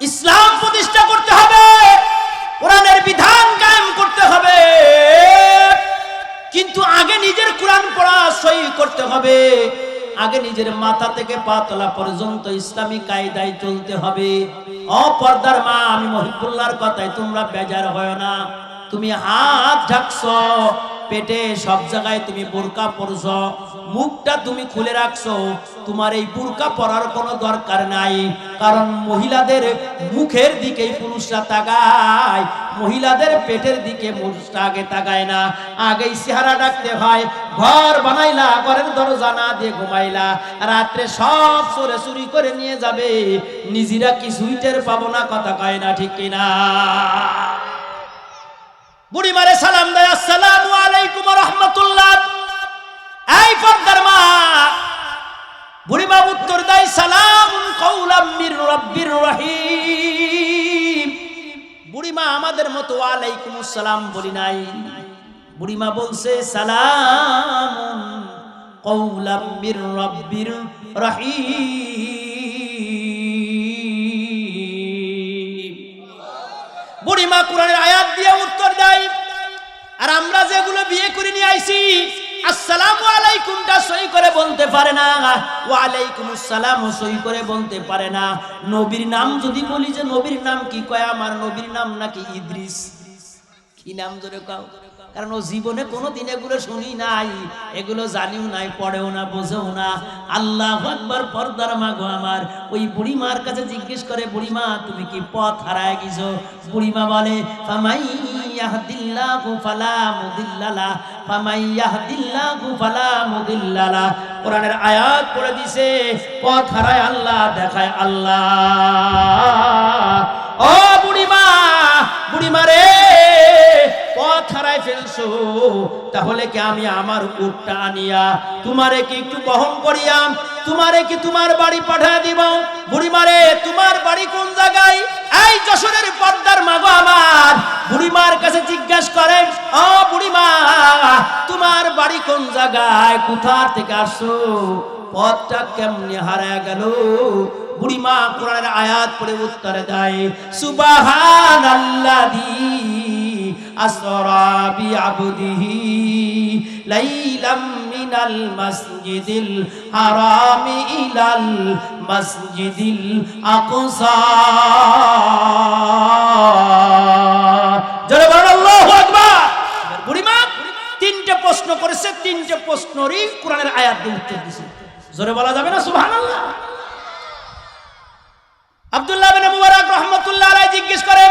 ইসলাম প্রতিষ্ঠা করতে হবে। কোরআনের বিধান কায়েম করতে হবে। কিন্তু আগে নিজের কোরআন পড়া সই করতে হবে। আগে নিজের মাথা থেকে পাতলা পর্যন্ত ইসলামী কায়দায় চলতে হবে। অপর্দার মা, আমি মহিবুল্লাহর কথায় তোমরা বেজার হয় না। তুমি হাত ঢাকছ। পেটে সব জায়গায় তুমি বোরকা পরছ, মুখটা তুমি খুলে রাখছো, তোমার এই বোরকা পরার কোনো দরকার নাই। কারণ মহিলাদের মুখের দিকেই পুরুষরা তাকায়, মহিলাদের পেটের দিকে পুরুষরা আগে তাকায় না। আগেই চেহারা ডাকতে হয়, ঘর বানাইলা, ঘরের দরজা না দিয়ে ঘুমাইলা, রাত্রে সব চোরে চুরি করে নিয়ে যাবে। নিজেরা কি সুইটের পাবো না, কথা কয় না ঠিক কিনা? বুড়ি মারে সালাম দেয়, আসসালামু আলাইকুম রহমতুল্লাহ। এই পর্দার মা বুড়ি মা উত্তর দেয় সালাম কৌলাম মির রব্বির রহিম। বুড়ি মা আমাদের মতো আলাইকুম আসসালাম বলি নাই। বুড়ি মা বলছে সালাম কৌলাম মির রব্বির রহিম। বুড়িমা কোরআনের আয়াত দিয়ে উত্তর দেয় আর আমরা যেগুলো বিয়ে করে নিয়ে আইছি, আসসালামু আলাইকুমটা সই করে বলতে পারে না ওয়া আলাইকুম আসসালাম সই করে বলতে পারে না। নবীর নাম যদি বলি যে, নবীর নাম কি কয়? আমার নবীর নাম নাকি ইদ্রিস। কি নাম ধরে কাও? কারণ ও জীবনে কোনো দিন এগুলো শুনি নাই, এগুলো জানিও নাই, পড়েও না, বোঝেও না। আল্লাহ একবার পর্দার মাগো আমার। ওই বুড়িমার কাছে জিজ্ঞেস করে, বুড়িমা, তুমি কি পথ হারায় গেছো? বুড়িমা বলে ইয়াহদিল্লাহু ফালা ফেলছো, তাহলে কি আমি আমার উটটা আনিয়া তোমারে কি একটু বহন করিয়া তোমারে কি তোমার বাড়ি পাঠায় দিব? বুড়িমারে তোমার বাড়ি কোন জায়গায়? এই যশোরের পর্দার মাগো আমার। বুড়িমার কাছে জিজ্ঞাসা করেন, ও বুড়িমা, তোমার বাড়ি কোন জায়গায়? কোথা থেকে আসো পথটা কেমনি হারা গেল? বুড়িমা কোরআনের আয়াত পড়ে উত্তরে দেয় সুবহানাল্লাযী আসরা ইলাল মাসজিদিল আকসা। জোরে বলেন, আল্লাহু আকবার। এবার বুড়িমা তিনটে প্রশ্ন করেছে, তিনটে প্রশ্নরই কোরআনের আয়াত দিয়ে উত্তর দিছে জোরে বলা যাবে না, সুবহানাল্লাহ? আব্দুল্লাহ বিন মুবারক রহমাতুল্লাহ আলাইহি জিজ্ঞেস করেন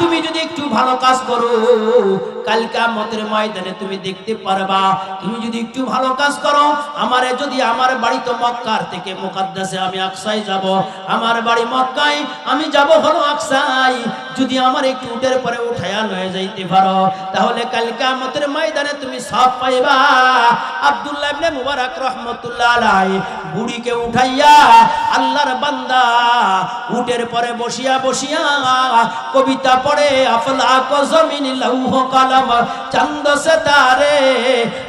তুমি যদি একটু ভালো কাজ করো কালকে মতের ময়দানে তুমি দেখতে পারবা। তুমি যদি একটু ভালো কাজ করো, আমারে যদি আমার বাড়ি তো মক্কার থেকে মোকাদ্দাসে আমি আকসাই যাব। আমার বাড়ি মক্কায় আমি যাব হলো আকসাই যদি আমার এই উটের পরে উঠাইয়া লয়ে যাইতে পারো, তাহলে কালকা মতের ময়দানে তুমি সব পাইবা। আব্দুল্লাহ ইবনে মুবারক রহমাতুল্লাহ আলাইহি বুড়িকে উঠাইয়া আল্লাহর বান্দা উটের পরে বসিয়া বসিয়া কবিতা পড়ে, আফলা জমিন লৌহ কলম, চন্দ সে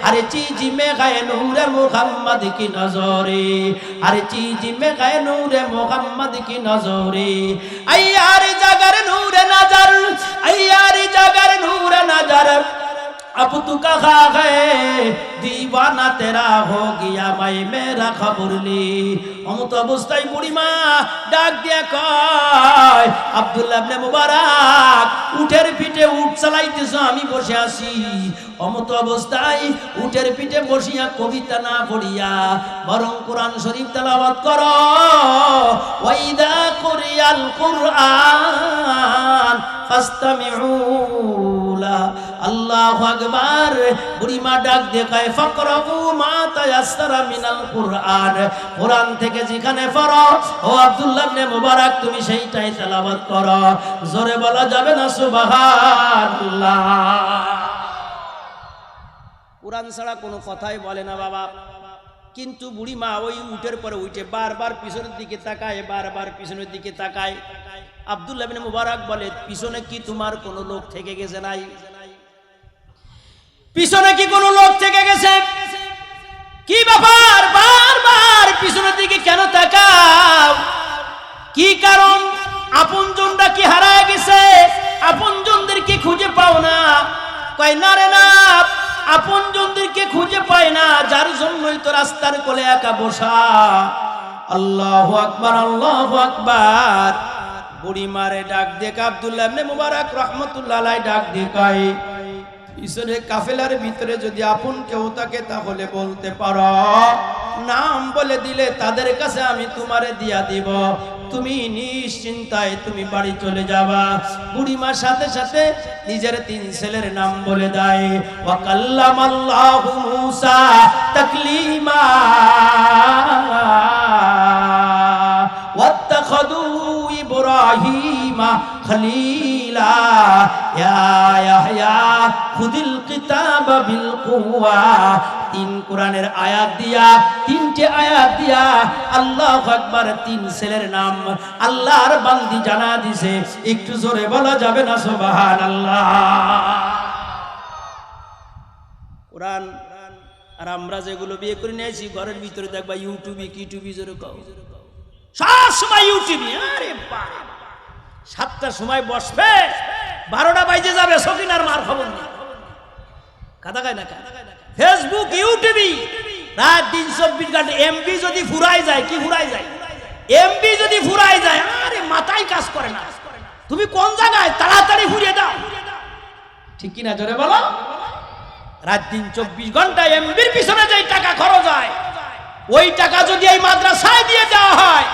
আরে চিজি মে গায়ে নূরে মুহাম্মদ কি নজরে, আরে চিজি মে গায়ে নূরে মুহাম্মদ কি নজরে, আইয়ার জাগার নূরে نظر ایاری جگر نور نظر अब तू कहा है दीवाना तेरा हो गया मैं मेरा खबर ली অমত অবস্থায় বুড়িমা ডাক দিয়া কয় আব্দুল্লাহ ইবনে মুবারক উঠের পিঠে উঠ চালাইতেছ আমি বসে আছি অমত অবস্থায় উঠের পিঠে বসিয়া কবিতা না পড়িয়া বরং কোরআন শরীফ তেলাওয়াত কর ওয়াইদা কুরিয়াল কুরআন ফাস্তামিউ আল্লাহু আকবার। বুড়িমা ডাক দেখায় ফাকরাবু মা তায়াসসারা মিনাল কুরআন। কোরআন থেকে যেখানে পড়ো, ও আব্দুল্লাহ মুবারক, তুমি সেইটাই করো। জোরে বলা যাবে না কোরআন ছাড়া কোনো কথাই বলে না বাবা। কিন্তু বুড়ি মা ওই উঠের পরে উঠে বারবার পিছনের দিকে তাকায়, বারবার পিছনের দিকে তাকায়। আব্দুল্লাহ বিন মুবারক বলে, পিছনে কি তোমার কোনো লোক থেকে গেছে নাই? পিছনে কি কোনো লোক থেকে গেছে? কি ব্যাপার? বারবার পিছনের দিকে কেন তাকাও? কি কারণ? আপনজনটা কি হারায় গেছে? আপনজনদেরকে খুঁজে পাও না? কয়, না রে না, আপনজনদেরকে খুঁজে পায় না, যার জন্যই তো রাস্তার কোলে একা বসা। আল্লাহ আকবার আল্লাহ আকবার। বুড়ি মারে ডাক দেখ আব্দুল্লাহ মুবারক রহমতুল্লাহ ডাক দেখায় পিছনে কাফেলার ভিতরে যদি আপন কেউ থাকে তাহলে বলতে পারো, নাম বলে দিলে তাদের কাছে আমি তোমারে দিয়া দিব। তুমি নিশ্চিন্তায় তুমি বাড়ি চলে যাবা। বুড়িমার সাথে সাথে নিজের তিন ছেলের নাম বলে দেয় ওয়াকাল্লাম আল্লাহ মুসা তাকলিমা। إبراهيم خليلا يا يحيى خذ الكتاب بالقوة তিন কোরআনের আয়াত দিয়া তিনটে আয়াত দিয়া আল্লাহ আকবার তিন ছেলের নাম আল্লাহর বান্দি জানা দিছে একটু জোরে বলা যাবে না সুবহান আল্লাহ কোরআন আর আমরা যেগুলো বিয়ে করে নিয়েছি ঘরের ভিতরে দেখবা ইউটিউবে কিউটিউবি জোরে কও সব সময় ইউটিউবে আরে বাবা সাতটার সময় বসবে, বারোটা বাইজে যাবে, সকিনার মার খবর নেই কাদা গায় না ফেসবুক ইউটিউবি রাত দিন চব্বিশ ঘণ্টা এমবি যদি ফুরাই যায়, কি ফুরাই যায়? এমবি যদি ফুরাই যায়, আরে মাথায় কাজ করে না। তুমি কোন জায়গায়? তাড়াতাড়ি ফুরিয়ে দাও। ঠিক কিনা জোরে বলো? রাত দিন চব্বিশ ঘণ্টা এমবির পিছনে যে টাকা খরচ হয়, ওই টাকা যদি এই মাদ্রাসায় দিয়ে দেওয়া হয়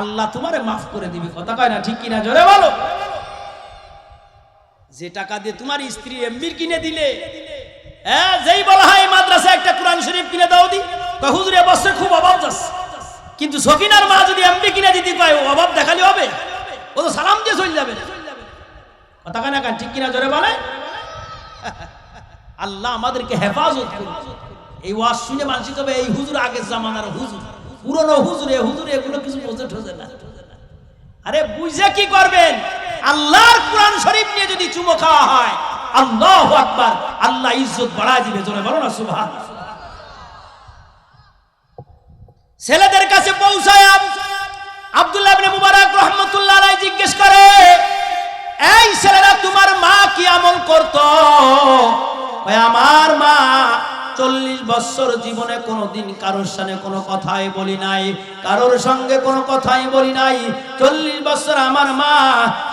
আল্লাহ তোমারে মাফ করে দিবে। কথা কয় না, ঠিক কিনা? জোরে বলো। যে টাকা দিয়ে তোমার স্ত্রী এমবির কিনে দিলে হ্যাঁ যেই বলা হয় এই মাদ্রাসায় একটা কোরআন শরীফ কিনে দাও দি হুজুর বছর খুব অভাব যাচ্ছে কিন্তু সকিনার মা যদি এমবি কিনে দিতে পায় অভাব দেখালে হবে। ও তো সালাম দিয়ে চলে যাবে। কথা কয় না কেন? ঠিক কিনা? জোরে বলে। আল্লাহ আমাদেরকে হেফাজত করুন এই ওয়াজ শুনে মানুষ তবে এই হুজুর আগের জামানার হুজুর। পুরনো হুজুর হুজুর এগুলো কিছু বোঝে ঠোজে না। আরে বুঝে কি করবেন? আল্লাহর কোরআন শরীফ নিয়ে যদি চুমো খাওয়া হয়, আল্লাহ আকবার, আল্লাহ ইজ্জত বাড়া দিবে, জোরে বলো না সুবহান ছেলেদের কাছে পৌঁছায় আব্দুল্লাহ ইবনে মুবারক রহমাতুল্লাহ আলাইহি জিজ্ঞেস করে, এই ছেলেরা তোমার মা কি আমল করতো? আমার মা চল্লিশ বছর জীবনে কোনোদিন কারোর সাথে কোনো কথাই বলি নাই, কারোর সঙ্গে কোনো কথাই বলি নাই। চল্লিশ বছর আমার মা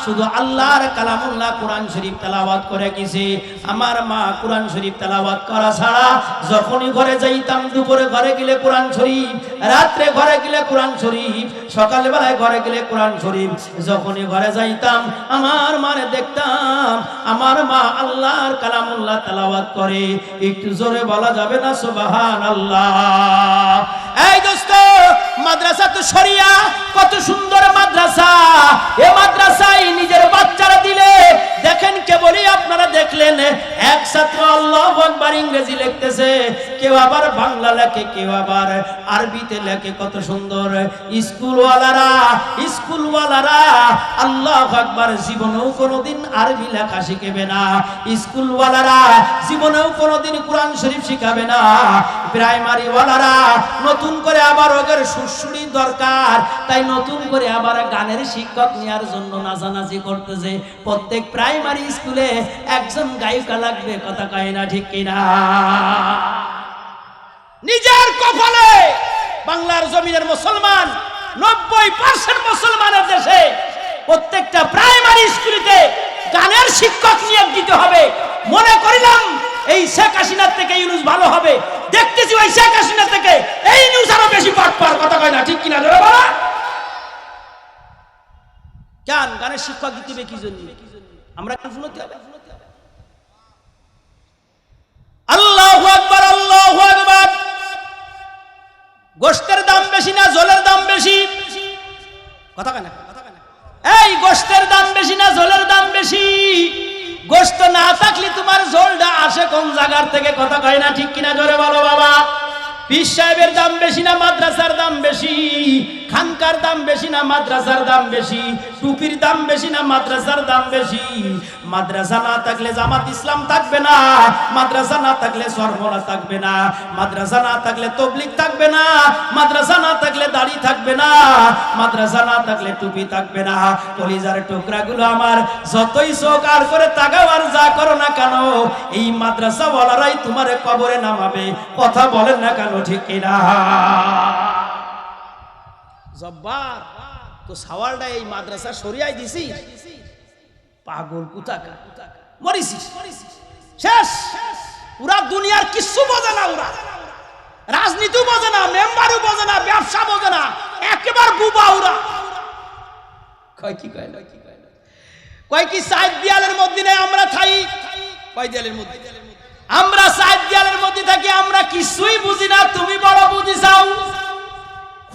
শুধু আল্লাহর কালামুল্লাহ কোরআন শরীফ তেলাওয়াত করে গেছে। আমার মা কোরআন শরীফ তেলাওয়াত করা ছাড়া যখনই ঘরে যাইতাম, দুপুরে ঘরে গেলে কোরআন শরীফ, রাত্রে ঘরে গেলে কোরআন শরীফ, সকালবেলায় ঘরে গেলে কোরআন শরীফ। যখনই ঘরে যাইতাম, আমার মারে দেখতাম, আমার মা আল্লাহর কালামুল্লাহ তেলাওয়াত করে। একটু জোরে বলা যাবে না সোবাহান আল্লাহ এই দোস্ত, মাদ্রাসা তো সরিয়া কত সুন্দর মাদ্রাসা। এ মাদ্রাসায় নিজের বাচ্চারা দিলে দেখেন কেবলই আপনারা দেখলেন, এক ছাত্র আল্লাহ আকবার ইংরেজি লিখতেছে, কেউ আবার বাংলা লেখে, কেউ আবার আরবিতে লেখে, কত সুন্দর। স্কুলওয়ালারা স্কুলওয়ালারা আল্লাহ আকবার জীবনেও কোনোদিন আরবি লেখা শিখবে না। স্কুলওয়ালারা জীবনেও কোনোদিন কোরআন শরীফ শিখাবে না। প্রাইমারি ওয়ালারা নতুন করে আবার ওদের সুরসুরি দরকার, তাই নতুন করে আবার গানের শিক্ষক নেওয়ার জন্য নাচানাচি করতেছে। প্রত্যেক প্রাইমারি স্কুলে একজন গায়িকা লাগবে, কথা কয় না ঠিক কিনা? নিজের কপালে বাংলার জমিনের মুসলমান, নব্বই পার্সেন্ট মুসলমানের দেশে প্রত্যেকটা প্রাইমারি স্কুলেতে গানের শিক্ষক নিয়োগ দিতে হবে। মনে করিলাম এই শেখ হাসিনার থেকে ইউনুস ভালো হবে। দেখতেছি ওই শেখ হাসিনা থেকে এই নিউজ আরও বেশি পাট পার কথা কয় না ঠিক কিনা? জোরে বলা। কেন গানের শিক্ষক দিতে হবে কি জন্য? আমরা কেন শুনতে হবে? গোষ্ঠের দাম বেশি না, জলের দাম বেশি? কথা কেন এই গোষ্ঠের দাম বেশি না, জলের দাম বেশি? গোস্ত না থাকলে তোমার ঝোলটা আসে কোন জায়গার থেকে? কথা কয় না ঠিক কিনা জোরে বলো বাবা। পীর সাহেবের দাম বেশি না, মাদ্রাসার দাম বেশি? খানকার দাম বেশি না, মাদ্রাসার দাম বেশি, টুপির দাম বেশি না, মাদ্রাসার দাম বেশি। মাদ্রাসা না থাকলে জামাত ইসলাম থাকবে না, মাদ্রাসা না থাকলে সরমলা থাকবে না, মাদ্রাসা না থাকলে তবলিক থাকবে না, মাদ্রাসা না থাকলে দাড়ি থাকবে না, মাদ্রাসা না থাকলে টুপি থাকবে না। কলিজার টুকরাগুলো আমার যতই চোখ আর করে তাকাও যা করো না কেন, এই মাদ্রাসা বলারাই তোমার কবরে নামাবে। কথা বলেন না কেন ঠিক কিনা? জব্বার, তো সাওয়ালটা এই মাদ্রাসা সরিয়াই দিছি। পাগল কুতাকা মরিসিস শেষ। পুরা দুনিয়ার কিচ্ছু বোঝে না ওরা। রাজনীতি বোঝে না, মেম্বারও বোঝে না, ব্যবসা বোঝে না, একেবারে বুবা ওরা। কয় কি কয় না? কি কয় কি সাইড দেয়ালের মধ্যে আমরা থাই? কয় দেয়ালের মধ্যে আমরা সাইড দেয়ালের মধ্যে থাকি, আমরা কিছুই বুঝি না, তুমি বড় বুঝি চাও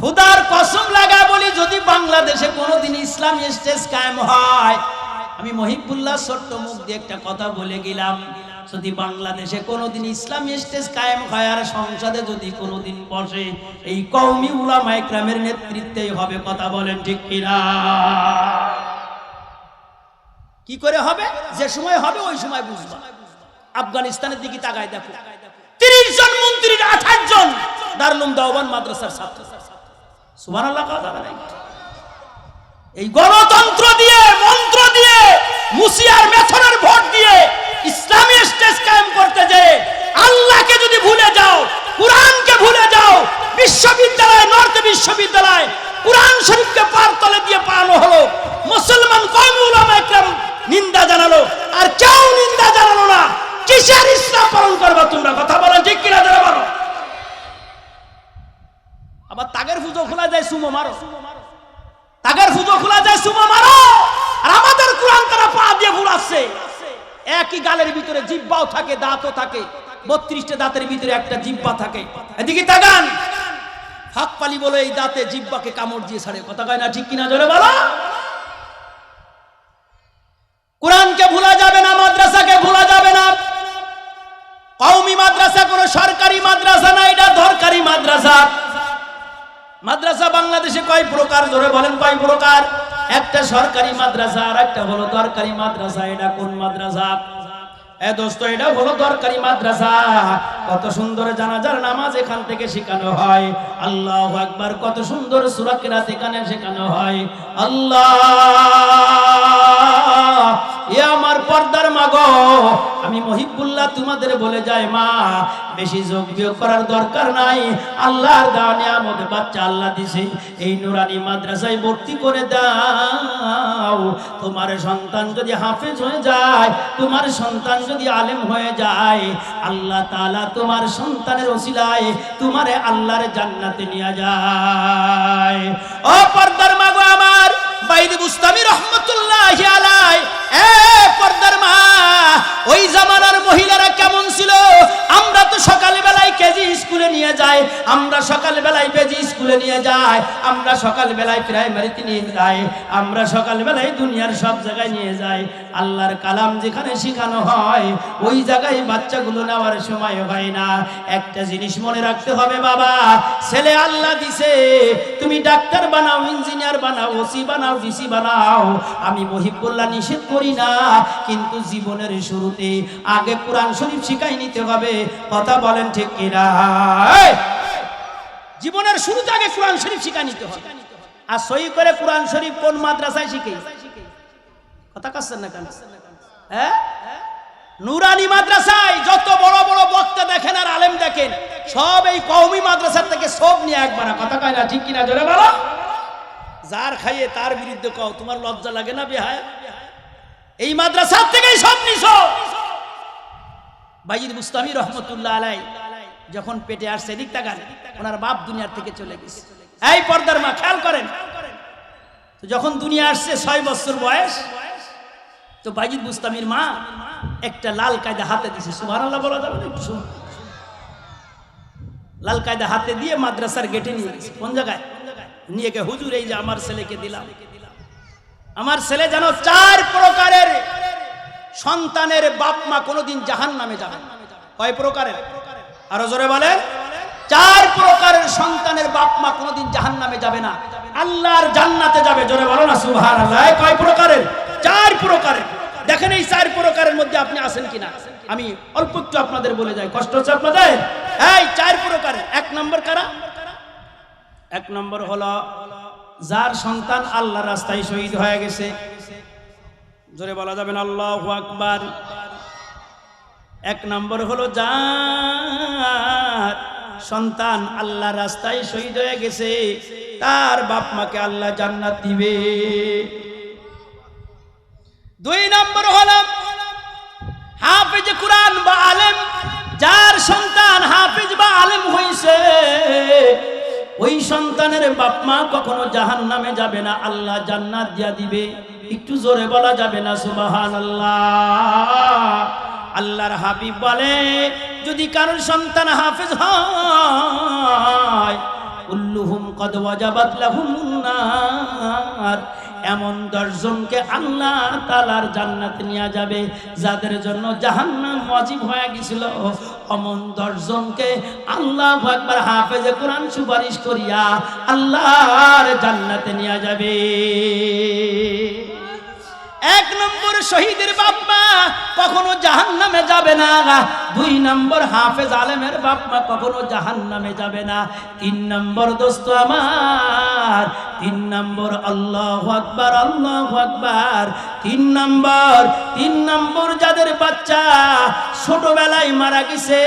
খুদার কসম লাগা বলি, যদি বাংলাদেশে কোনোদিন ইসলাম স্টেজ কায়েম হয়, আমি মহিবুল্লাহ ছোট্ট মুখ দিয়ে একটা কথা বলে গেলাম। যদি বাংলাদেশে কোনোদিন ইসলাম স্টেজ কায়েম হয় আর সংসদে যদি কোনোদিন বসে, এই কৌমি উলামা ইকরামের নেতৃত্বেই হবে কথা বলেন ঠিক কিনা? কি করে হবে? যে সময় হবে, ওই সময় বুঝবা। আফগানিস্তানের দিকে তাকায় দেখো। তিরিশ জন মন্ত্রীর আঠাশ জন দারুলুম দাওবান মাদ্রাসার ছাত্র। নাই। এই গণতন্ত্র দিয়ে, মন্ত্র দিয়ে, মুসিয়ার মেথনের ভোট দিয়ে ইসলামী স্টেজ কায়েম করতে যে আল্লাহকে যদি ভুলে যাও, কোরআনকে ভুলে যাও, বিশ্ববিদ্যালয়, নর্থ বিশ্ববিদ্যালয়, কোরআন শরীফকে পার তলে দিয়ে পানো হলো, মুসলমান কম উলামা একরাম নিন্দা জানালো, আর কেউ নিন্দা জানালো না কিসের ইসলাম পালন করবা তোমরা কথা বলো ঠিক কিনা যারা বলো আবার তাগের পুজো খোলা যায় সুমো মারো। তাগের পুজো খোলা যায়, সুমো মারো। আর আমাদের কোরআন তারা পা দিয়ে ঘুরাচ্ছে একই গালের ভিতরে জিব্বাও থাকে, দাঁতও থাকে। বত্রিশটা দাঁতের ভিতরে একটা জিব্বা থাকে। এদিকে তাকান। ফাঁক পালি বলে এই দাঁতে জিব্বাকে কামড় দিয়ে ছাড়ে। কথা কয় না ঠিক কিনা? জোরে বলো। কোরআনকে ভুলা যাবে না, মাদ্রাসাকে ভুলা যাবে না। কওমি মাদ্রাসা কোনো সরকারি মাদ্রাসা না, এটা দরকারি মাদ্রাসা। মাদ্রাসা বাংলাদেশে কয় প্রকার? ধরে বলেন কয় প্রকার? একটা সরকারি মাদ্রাসা আর একটা হলো দরকারি মাদ্রাসা। এটা কোন মাদ্রাসা? দোস্ত, এটা হলো দরকারি মাদ্রাসা। কত সুন্দর নামাজ এখান থেকে শেখানো হয়। আল্লাহ কত সুন্দর এখানে শেখানো হয়। আল্লাহ মহিবুল্লাহ তোমাদের বলে যাই মা, বেশি যোগ বিয়োগ করার দরকার নাই। আল্লাহর দেওয়া নিয়ামত বাচ্চা আল্লাহ দিছে। এই নুরানি মাদ্রাসায় ভর্তি করে দাও। তোমার সন্তান যদি হাফেজ হয়ে যায়, তোমার সন্তান যদি আলেম হয়ে যায়, আল্লাহ তালা তোমার সন্তানের ওসিলায় তোমারে আল্লাহর জান্নাতে নিয়ে যায়। ও পর্দার মাগো আমার বাইদি বুস্তামি রহমতুল্লাহ এ পর্দার মা, ওই জামানার মহিলারা কেমন ছিল? আমরা তো সকাল বেলায় কেজি স্কুলে নিয়ে যাই, আমরা সকাল বেলায় পেজি স্কুলে নিয়ে যাই, আমরা সকাল বেলায় প্রাইমারিতে নিয়ে যাই, আমরা সকাল বেলায় দুনিয়ার সব জায়গায় নিয়ে যাই। আল্লাহর কালাম যেখানে শেখানো হয়, ওই জায়গায় বাচ্চাগুলো নেওয়ার সময় হয় না। একটা জিনিস মনে রাখতে হবে বাবা, ছেলে আল্লাহ দিছে, তুমি ডাক্তার বানাও, ইঞ্জিনিয়ার বানাও, ওসি বানাও ডিসি বানাও। আমি মহিবুল্লাহ নিষেধ করি না, কিন্তু জীবনের শুরুতে আগে কোরআন শরীফ শিখাই নিতে হবে। কথা বলেন ঠিক কিনা? জীবনের শুরুতে আগে কোরআন শরীফ শিখাই নিতে হবে। আর সই করে কোরআন শরীফ কোন মাদ্রাসায় শিখে? কথা কাছেন না কেন? হ্যাঁ? নুরানি মাদ্রাসায় যত বড় বড় বক্তা দেখেন আর আলেম দেখেন, সব এই কওমি মাদ্রাসার থেকে সব নিয়ে একবার কথা কয় না ঠিক কিনা? জোরে বলো। যার খাইয়ে তার বিরুদ্ধে কও, তোমার লজ্জা লাগে না বেহায়? এই মাদ্রাসার থেকেই সব নিছ? বাইজিদ মুস্তামি রহমতুল্লাহ আলাই যখন পেটে আসছে, এদিক তাকান, ওনার বাপ দুনিয়ার থেকে চলে গেছে। এই পর্দার মা, খেয়াল করেন। যখন দুনিয়া আসছে, ছয় বছর বয়স, তো বাইজিদ মুস্তামির মা একটা লাল কায়দা হাতে দিছে। সুবহানাল্লাহ, বলা যাবে না একটু লাল কায়দা হাতে দিয়ে মাদ্রাসার গেটে নিয়ে গেছে। কোন জায়গায়? নিয়ে হুজুর, এই যে আমার ছেলেকে দিলাম। আমার ছেলে যেন চার প্রকারের সন্তানের বাপ মা কোনোদিন জাহান নামে যাবে কয় প্রকারের? আরও জোরে বলেন চার প্রকারের সন্তানের বাপ মা কোনোদিন জাহান নামে যাবে না। আল্লাহর জান্নাতে যাবে। জোরে বলো না সুভান আল্লাহ কয় প্রকারের? চার প্রকারের। দেখেন এই চার প্রকারের মধ্যে আপনি আছেন কিনা? আমি অল্প একটু আপনাদের বলে যাই। কষ্ট হচ্ছে আপনাদের? এই চার প্রকারের। এক নম্বর কারা? এক নম্বর হলো, যার সন্তান আল্লাহ রাস্তায় শহীদ হয়ে গেছে। জোরে বলা যাবেন আল্লাহ আকবার। এক নম্বর হলো, যার সন্তান আল্লাহ রাস্তায় শহীদ হয়ে গেছে, তার বাপ মাকে আল্লাহ জান্নাত দিবে। দুই নম্বর হলো, হাফিজ কোরআন বা আলেম, যার সন্তান হাফিজ বা আলেম হইছে ওই সন্তানের বাপ মা কখনো জাহান নামে যাবে না, আল্লাহ জান্নাত দিয়া দিবে। একটু জোরে বলা যাবে না সুবাহান আল্লাহ আল্লাহর হাবিব বলে, যদি কারোর সন্তান হাফিজ হয়, উল্লুহুম কদ ওয়াজাবাত লাহুম নার। এমন দশজনকে আল্লাহ তালার জান্নাত নিয়ে যাবে, যাদের জন্য জাহান্নাম মজিব হয়ে গেছিল। অমন দশজনকে আল্লাহ একবার হাফেজে কোরআন সুপারিশ করিয়া আল্লাহর জান্নাতে নিয়ে যাবে। এক নম্বর শহীদের বাপমা কখনো জাহান নামে যাবে না। দুই নম্বর হাফেজ আলেমের বাপমা কখনো জাহান নামে যাবে না। তিন নম্বর দোস্ত আমার, তিন নম্বর আল্লাহ আকবার আল্লাহ আকবার। তিন নম্বর তিন নম্বর যাদের বাচ্চা ছোটবেলায় মারা গেছে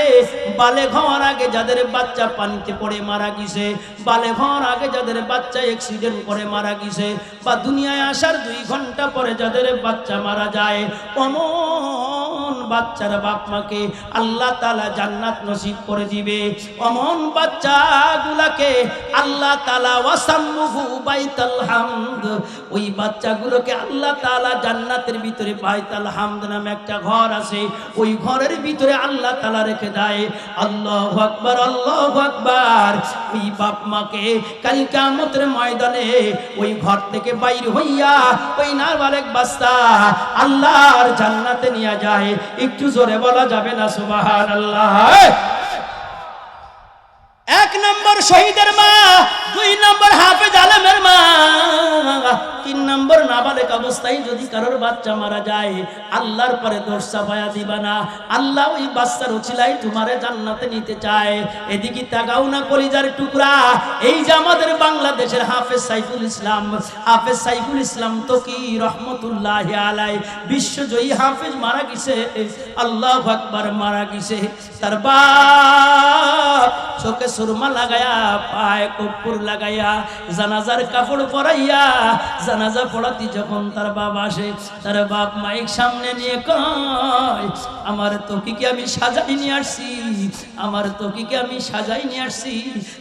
বালে হওয়ার আগে যাদের বাচ্চা পানিতে পড়ে মারা গেছে বালে হওয়ার আগে যাদের বাচ্চা অ্যাক্সিডেন্ট করে মারা গেছে, বা দুনিয়ায় আসার দুই ঘণ্টা পরে যাদের বাচ্চা মারা যায়, অমন বাচ্চার বাপ মাকে আল্লাহ তালা জান্নাত নসিব করে দিবে। অমন বাচ্চাগুলাকে আল্লাহ তালা ওয়াসাম্মুহু বাইতাল হামদ, ওই বাচ্চাগুলোকে আল্লাহ তালা জান্নাতের ভিতরে বাইতাল হামদ নামে একটা ঘর আছে, ওই ঘরের ভিতরে আল্লাহ তালা রেখে দেয়। আল্লাহ আকবার আল্লাহ আকবার, ওই বাপ মাকে কাল কামতের ময়দানে ওই ঘর থেকে বাইর হইয়া ওই নারবালেক বাস্তা আল্লাহর জান্নাতে নিয়ে যায়। একটু জোরে বলা যাবে না সুবাহান আল্লাহ এক নম্বর শহীদের মা, দুই নম্বর হাফেজ আলমের মা। তিন নম্বর নাবালেক অবস্থায় যদি কারোর বাচ্চা মারা যায়, আল্লাহর পরে দোষ চাপায়া দিবা না। আল্লাহ ওই বাচ্চার উচিলাই তোমারে জান্নাতে নিতে চায়। এদিকে তাকাও না কলিজার টুকরা। এই যে আমাদের বাংলাদেশের হাফেজ সাইফুল ইসলাম, হাফেজ সাইফুল ইসলাম তো কি রহমতুল্লাহ আলাই, বিশ্বজয়ী হাফেজ মারা গেছে, আল্লাহ আকবার মারা গেছে। তার চোখে সুরমা লাগায়া, পায়ে কপুর লাগাইয়া জানাজার কাপড় পরাইয়া জানাজা পড়াতি যখন তার বাবা আসে, তার বাপ মাইক সামনে নিয়ে কয়, আমার তোকিকে আমি সাজাই নিয়ে আসছি, আমার তোকিকে আমি সাজাই নিয়ে আসছি,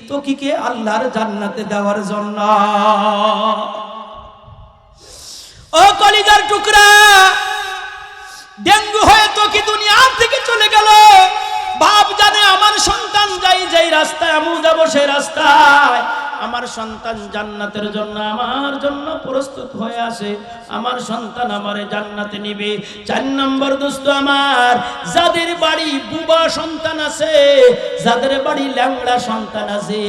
তোকিকে আল্লাহর জান্নাতে দেওয়ার জন্য। ও কলিজার টুকরা, ডেঙ্গু হয়ে তো কি দুনিয়া থেকে চলে গেল। বাপ জানে আমার সন্তান যাই যাই রাস্তায় আমি যাব সেই রাস্তায়। আমার সন্তান জান্নাতের জন্য, আমার জন্য প্রস্তুত হয়ে আসে আমার সন্তান আমারে জান্নাতে নিবে। চার নম্বর দোস্ত আমার, যাদের বাড়ি বুবা সন্তান আছে, যাদের বাড়ি ল্যাংড়া সন্তান আছে,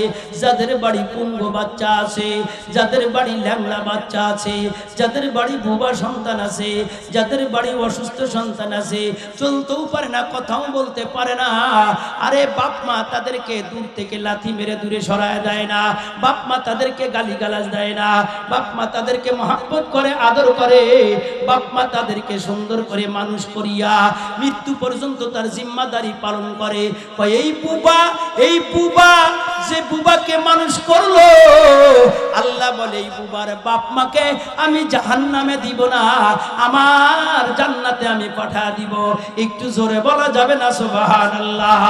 যাদের বাড়ি পুঙ্গ বাচ্চা আছে, যাদের বাড়ি ল্যাংড়া বাচ্চা আছে, যাদের বাড়ি বুবা সন্তান আছে, যাদের বাড়ি অসুস্থ সন্তান আছে, চলতেও পারে না, কথাও বলতে পারে না। আরে বাপ মা তাদেরকে দূর থেকে লাথি মেরে দূরে সরায় দেয় না। বাপ মা তাদেরকে গালি গালাজ দেয় না বাপ মা তাদেরকে মহাব্বত করে, আদর করে। বাপ মা তাদেরকে সুন্দর করে মানুষ করিয়া মৃত্যু পর্যন্ত তার জিম্মাদারি পালন করে। এই বুবা এই বুবা, যে বুবাকে মানুষ করল, আল্লাহ বলে, এই বুবার বাপ মাকে আমি জাহান নামে দিব না, আমার জান্নাতে আমি পাঠা দিব। একটু জোরে বলা যাবে না সুবাহান আল্লাহ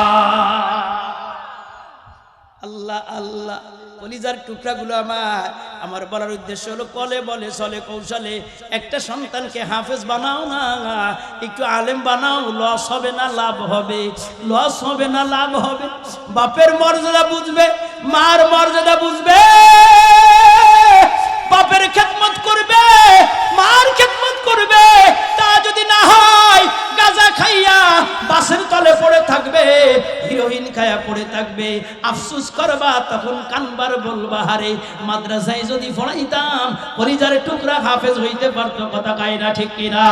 আল্লাহ আল্লাহ। কলিজার টুকরাগুলো আমার। আমার বলার উদ্দেশ্য হলো কলে বলে চলে কৌশলে। একটা সন্তানকে হাফেজ বানাও না, একটু আলেম বানাও, লস হবে না, লাভ হবে। লস হবে না, লাভ হবে। বাপের মর্যাদা বুঝবে, মার মর্যাদা বুঝবে। বাপের খেদমত করবে মার খেদমত করবে তা যদি না হয় গাজা খাইয়া বাসের তলে পড়ে থাকবে হিরোইন খায়া পড়ে থাকবে। আফসুস করবা তখন কানবার বলবা হারে মাদ্রাসায় যদি পড়াইতাম পরিজার টুকরা হাফেজ হইতে পারতো কথা কাই না ঠিক কিনা?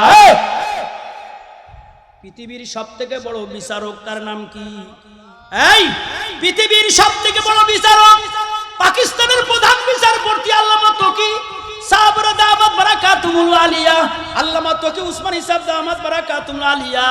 পৃথিবীর সব থেকে বড় বিচারক তার নাম কি? এই! পৃথিবীর সব থেকে বড় বিচারক পাকিস্তানের প্রধান বিচারপতি তকি উসমানী সাহেব দামাত বারাকাতুল আলিয়া,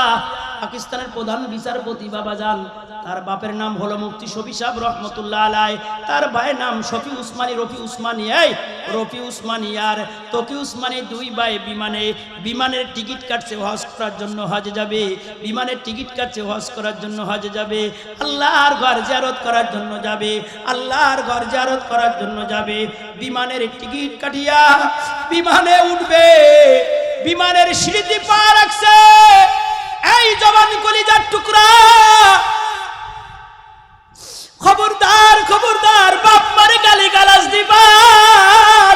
পাকিস্তানের প্রধান বিচারপতি বাবা যান তার বাপের নাম হলো মুফতি শফি সাহেব রহমতুল্লাহ আলাই, তার ভাইয়ের নাম শফি উসমানী, রফি উসমানী, এই রফি উসমানী আর তকি উসমানী দুই ভাই বিমানে, বিমানের টিকিট কাটছে, হজ করার জন্য হজে যাবে, বিমানের টিকিট কাটছে, হজ করার জন্য হজে যাবে, আল্লাহর ঘর জিয়ারত করার জন্য যাবে, আল্লাহর ঘর জিয়ারত করার জন্য যাবে, বিমানের টিকিট কাটিয়া বিমানে উঠবে। বিমানের সিঁড়িতে পা রাখছে। এই জবান কলিজার টুকরা। খবরদার খবরদার, বাপ মারে গালি গালাজ দিবা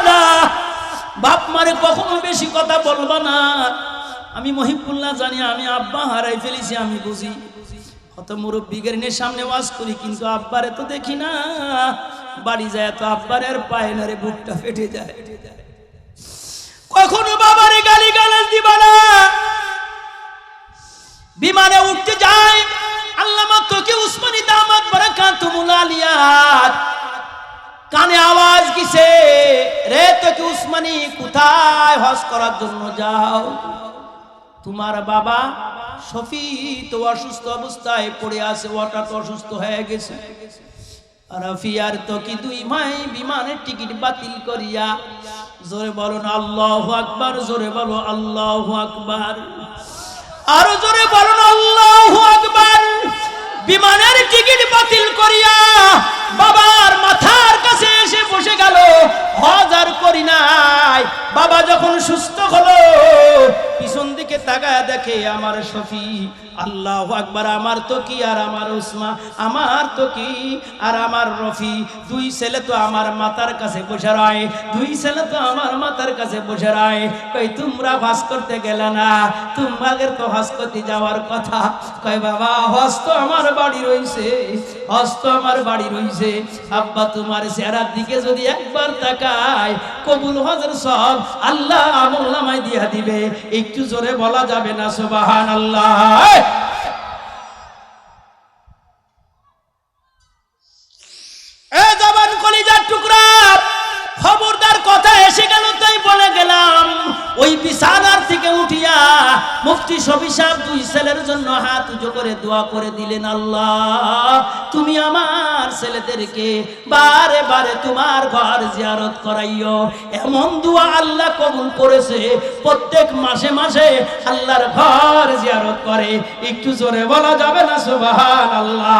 না। বাপ মারে কখনো বেশি কথা বলবা না। আমি মহিবুল্লাহ জানি, আমি আব্বা হারাই ফেলেছি, আমি বুঝি। কত মুরব্বীদের নিয়ে সামনে ওয়াজ করি, কিন্তু আব্বারে তো দেখি না। বাড়ি যায় তো আব্বারের পায়ে না রে, বুকটা ফেটে যায়। কখনো বাবারে বিমানে। উঠতে যায় কানে আওয়াজ কিসে রে তোকে উসমানী, কোথায় যাও? তোমার বাবা শফি তো অসুস্থ অবস্থায় পড়ে আছে ওটা তো অসুস্থ হয়ে গেছে। রাফিয়ার তো কি দুই মাই বিমানের টিকিট বাতিল করিয়া, জোরে বলো আল্লাহ আকবার, জোরে বলো আল্লাহ আকবার। আরও জোরে বলুন আল্লাহ আকবার। বিমানের টিকিট বাতিল করিয়া বাবার মাথার কাছে এসে বসে গেল। হাজার করি নাই। বাবা যখন সুস্থ হলো, পিছন দিকে তাকায় দেখে, আমার শফি আল্লাহ আকবার, আমার তো কি আর আমার উসমা আমার তো কি আর আমার রফি, দুই ছেলে তো আমার মাতার কাছে বসে রয়, দুই ছেলে তো আমার মাতার কাছে বসে রয়। কই, তোমরা ভাস করতে গেলে না, তোমাদের তো হজ করতে যাওয়ার কথা। কই, বাবা, হজ তো আমার বাড়ি রইছে, হজ তো আমার বাড়ি রইছে। আব্বা, তোমার চেহারার দিকে যদি একবার তাকায়, কবুল হজের সব আল্লাহ আমল দিয়া দিবে। একটু জোরে বলা যাবে না সোবাহান আল্লাহ খবরদার কথা এসে গেল, তাই বলে গেলাম। ওই বিছানার থেকে উঠিয়া মুফতি শফি সাহেব দুই ছেলের জন্য হাত উঁচু করে দোয়া করে দিলেন, আল্লাহ, তুমি আমার ছেলেদেরকে বারে বারে তোমার ঘর জিয়ারত করাইও। এমন দোয়া আল্লাহ কবুল করেছে, প্রত্যেক মাসে মাসে আল্লাহর ঘর জিয়ারত করে। একটু জোরে বলা যাবে না সুবহান আল্লাহ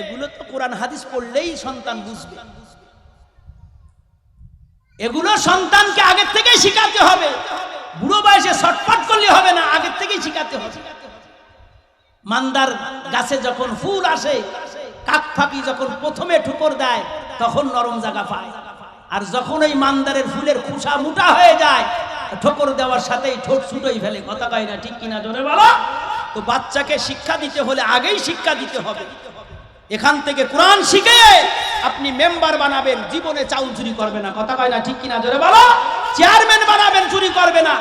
এগুলো তো কোরআন হাদিস পড়লেই সন্তান বুঝবে। এগুলো সন্তানকে আগের থেকেই শিখাতে হবে। বুড়ো বয়সে ছটফট করলে হবে না, আগের থেকেই শিখাতে হবে। মান্দার গাছে যখন ফুল আসে, কাক ফাঁকি যখন প্রথমে ঠুকর দেয়, তখন নরম জায়গা পায়। আর যখন ওই মান্দারের ফুলের খুশা মোটা হয়ে যায়, ঠোকর দেওয়ার সাথেই ঠোঁট ছুটোই ফেলে। কথা কয় না, ঠিক কিনা জোরে বলো? তো বাচ্চাকে শিক্ষা দিতে হলে আগেই শিক্ষা দিতে হবে। এখান থেকে কোরআন শিখে আপনি মেম্বার বানাবেন, জীবনে চাউল চুরি করবে না। কথা কয় না ঠিক কিনা? জোরে বলো। চেয়ারম্যান বানাবেন, চুরি করবে না।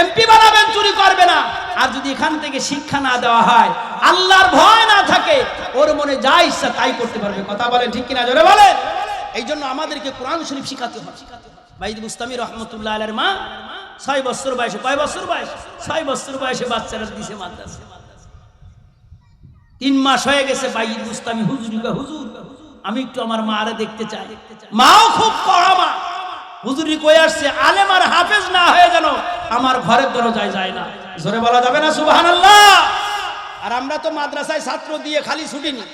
এমপি বানাবেন, চুরি করবে না। আর যদি এখান থেকে শিক্ষা না দেওয়া হয়, আল্লাহর ভয় না থাকে, ওর মনে যা ইচ্ছা তাই করতে পারবে। কথা বলেন ঠিক কিনা? জোরে বলেন। এই জন্য আমাদেরকে কোরআন শরীফ শিখাতে হবে। বাইদ মুস্তামি রহমতুল্লাহ আলের মা, ছয় বছর বয়সে, কয় বছর বয়স? ছয় বছর বয়সে বাচ্চারা দিছে মাদ্রাসা তিন মাস হয়ে গেছে বাইদ মুস্তামি হুজুর হুজুর আমি একটু আমার মারে দেখতে চাই। মাও খুব পড়া মা। হুজুরি কই আসছে আলেম আর হাফেজ না হয়ে যেন আমার ঘরের দরজায় যায় না। জোরে বলা যাবে না সুবহানাল্লাহ। আর আমরা তো মাদ্রাসায় ছাত্র দিয়ে খালি ছুটি নি।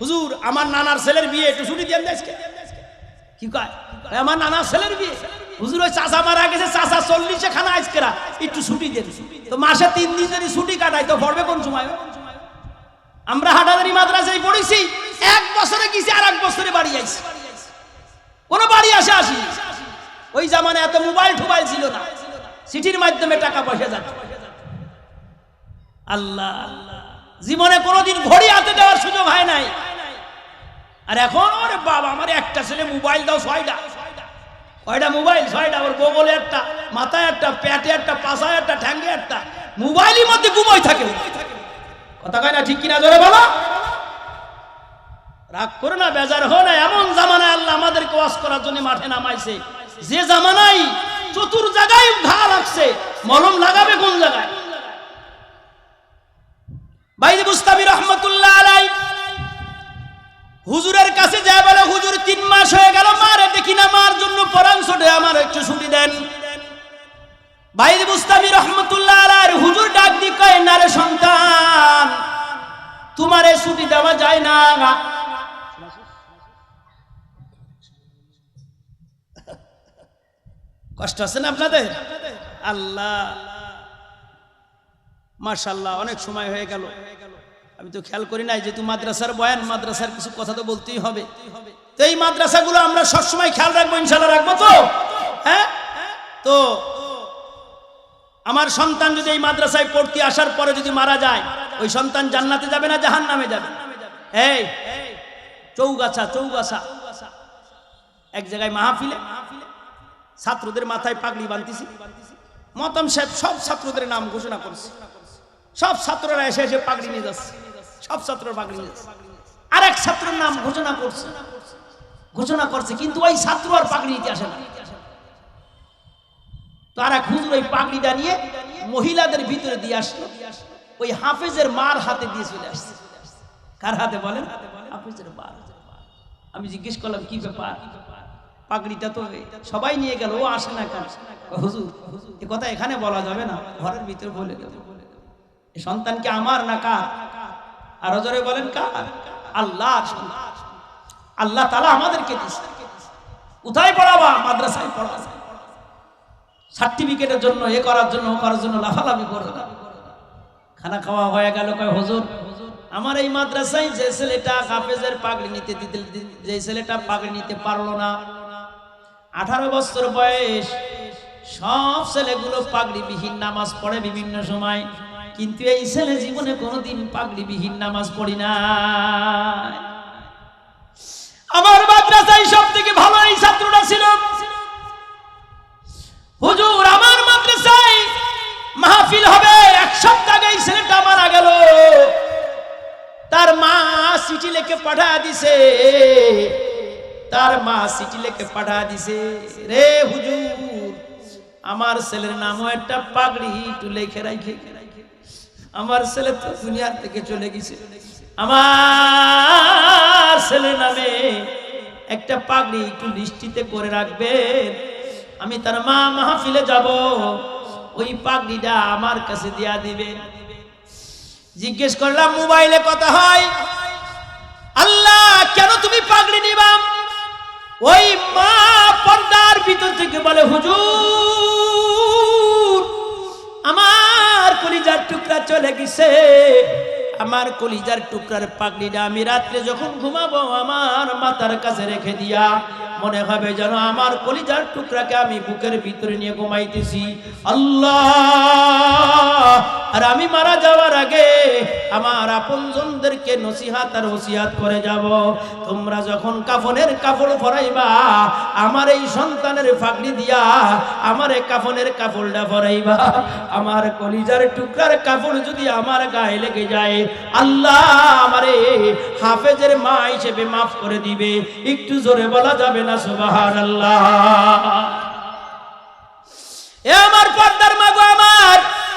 হুজুর আমার নানার ছেলের বিয়ে একটু ছুটি দেন দেশকে। কি কয়? কয়, আমার নানার ছেলের বিয়ে? হুজুর ওই চাচা মারা গেছে চাচা চল্লিশে খানা আজকেরা একটু ছুটি দেন। তো মাসে তিন দিন যদি ছুটি কাটাই তো পড়বে কোন সময়? আমরা হাটাদারি মাদ্রাসায় পড়েছি, এক বছরে গেছি আর এক বছরে বাড়ি আইছি। কোনো বাড়ি আসে আসি ওই জামানে এত মোবাইল টোবাইল ছিল না। সিটির মাধ্যমে টাকা পয়সা যাচ্ছে আল্লাহ, জীবনে কোনোদিন ঘড়ি হাতে দেওয়ার সুযোগ হয় নাই। আর এখন ওরে বাবা, আমার একটা ছেলে, মোবাইল দাও ছয়টা। কয়টা মোবাইল? ছয়টা। ওর বগলে একটা, মাথায় একটা, প্যাটে একটা, পাশায় একটা, ঠ্যাঙ্গে একটা। মোবাইলের মধ্যে ঘুমোই থাকে। কথা কয় না, ঠিক কিনা জোরে বলো? রাগ করে না, বেজার হো না। এমন জামানায় আল্লাহ আমাদেরকে ওয়াজ করার জন্য মাঠে নামাইছে। যে জামানায় চতুর জায়গায় ঘা লাগছে, মলম লাগাবে কোন জায়গায়? বাইরে বুস্তামি রহমতুল্লাহ আলাই হুজুরের কাছে যায় বলে, হুজুর, তিন মাস হয়ে গেল, মারে দেখি না, মার জন্য পরামর্শ দেয়, আমার একটু ছুটি দেন। বাইরে বুস্তামি রহমতুল্লাহ আলাইর হুজুর ডাক দি কয় সন্তান, তোমারে ছুটি দেওয়া যায় না। কষ্ট আছে না আপনাদের? আল্লাহ মার্শাল্লাহ অনেক সময় হয়ে গেল। আমি তো খেয়াল করি নাই যেহেতু মাদ্রাসার বয়ান, মাদ্রাসার কিছু কথা তো বলতেই হবে। তো এই মাদ্রাসাগুলো আমরা সবসময় খেয়াল রাখব ইনশাল্লাহ রাখব তো? হ্যাঁ? তো আমার সন্তান যদি এই মাদ্রাসায় পড়তে আসার পরে যদি মারা যায়, ওই সন্তান জান্নাতে যাবে না জাহান নামে যাবে? এই, চৌগাছা চৌগাছা। এক জায়গায় মাহফিলে ছাত্রদের মাথায় পাগড়ি বানতেছি মতম সাহেব সব ছাত্রদের নাম ঘোষণা করছে। সব ছাত্ররা এসে এসে পাগড়ি নিয়ে যাচ্ছে। সব ছাত্র পাগড়ি নিয়ে যাচ্ছে। আর এক ছাত্রের নাম ঘোষণা করছে। ঘোষণা করছে, কিন্তু ওই ছাত্র আর পাগড়ি নিতে আসে না। তো আর এক হুজুর ওই পাগড়িটা নিয়ে, মহিলাদের ভিতরে দিয়ে আসলো। ওই হাফেজের মার হাতে দিয়ে চলে আসছে। কার হাতে বলেন? হাফেজের মার। আমি জিজ্ঞেস করলাম, কি ব্যাপার? পাগড়িটা তো সবাই নিয়ে গেল, ও আসে না কেন? হুজুর, এ কথা এখানে বলা যাবে না, ঘরের ভিতরে বলে দেবো। এ সন্তান কি আমার না কার? আরও জোরে বলেন, কার? আল্লাহ আল্লাহ তালা আমাদেরকে দিচ্ছে কোথায় পড়াবা? মাদ্রাসায় পড়াবা। সার্টিফিকেটের জন্য, এ করার জন্য, ও করার জন্য লাফালাফি করো না খানা খাওয়া হয়ে গেল, কয়, হুজুর, আমার এই মাদ্রাসায় যে ছেলেটা হাফেজের পাগড়ি নিতে দিতে, যে ছেলেটা পাগড়ি নিতে পারল না, আঠারো বছর বয়স, সব ছেলেগুলো পাগড়িবিহীন নামাজ পড়ে বিভিন্ন সময়, কিন্তু এই ছেলে জীবনে কোনোদিন পাগড়িবিহীন নামাজ পড়ি না আমার মাদ্রাসায় সব থেকে ভালো এই ছাত্রটা ছিল। হুজুর, আমার মাদ্রাসায় মাহফিল হবে। এক সপ্তাহ আগে ছেলেটা মারা গেল। তার মা চিঠি লিখে পাঠা দিছে। তার মা চিঠি লিখে পাঠা দিছে। রে হুজুর, আমার ছেলের নামও একটা পাগড়ি, একটু লেখে রাখে। আমার ছেলে তো দুনিয়ার থেকে চলে গেছে। আমার ছেলের নামে একটা পাগড়ি একটু নিশ্চিতে করে রাখবেন। আমি তার মা মাহফিলে যাব। ওই পাগড়িটা আমার কাছে দিয়া দিবে। জিজ্ঞেস করলাম, মোবাইলে কথা হয়? আল্লাহ, কেন তুমি পাগড়ি নিবা? ওই মা পর্দার ভিতর থেকে বলে, হুজুর, আমার কলিজার টুকরা চলে গেছে। আমার কলিজার টুকরার পাগড়িটা আমি রাত্রে যখন ঘুমাবো, আমার মাথার কাছে রেখে দিয়া মনে হবে যেন আমার কলিজার টুকরাকে আমি বুকের ভিতরে নিয়ে ঘুমাইতেছি। আল্লাহ! আর আমি মারা যাওয়ার আগে আমার আপনজনদেরকে নসিহাত আর ওসিয়াত করে যাব। তোমরা যখন কাফনের কাপড় পরাইবা আমার এই সন্তানের ফাগড়ি দিয়া আমার কাফনের কাপড়টা পরাইবা আমার কলিজার টুকরার কাপড় যদি আমার গায়ে লেগে যায়, আল্লাহ আমারে হাফেজের মা হিসেবে মাফ করে দিবে। একটু জোরে বলা যাবে না সুবাহান আল্লাহ এ আমার পর্দার মাগো, আমার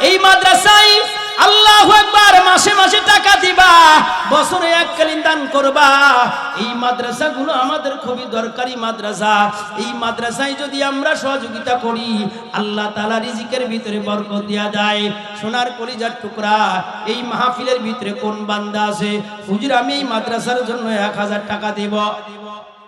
এই মাদ্রাসায় আল্লাহ একবার মাসে মাসে টাকা দিবা, বছরে এককালীন দান করবা। এই মাদ্রাসাগুলো আমাদের খুবই দরকারি মাদ্রাসা। এই মাদ্রাসায় যদি আমরা সহযোগিতা করি, আল্লাহ তালা রিজিকের ভিতরে বরকত দেওয়া যায় সোনার কলিজার টুকরা, এই মাহফিলের ভিতরে কোন বান্দা আছে? হুজুর, আমি এই মাদ্রাসার জন্য এক হাজার টাকা দেব।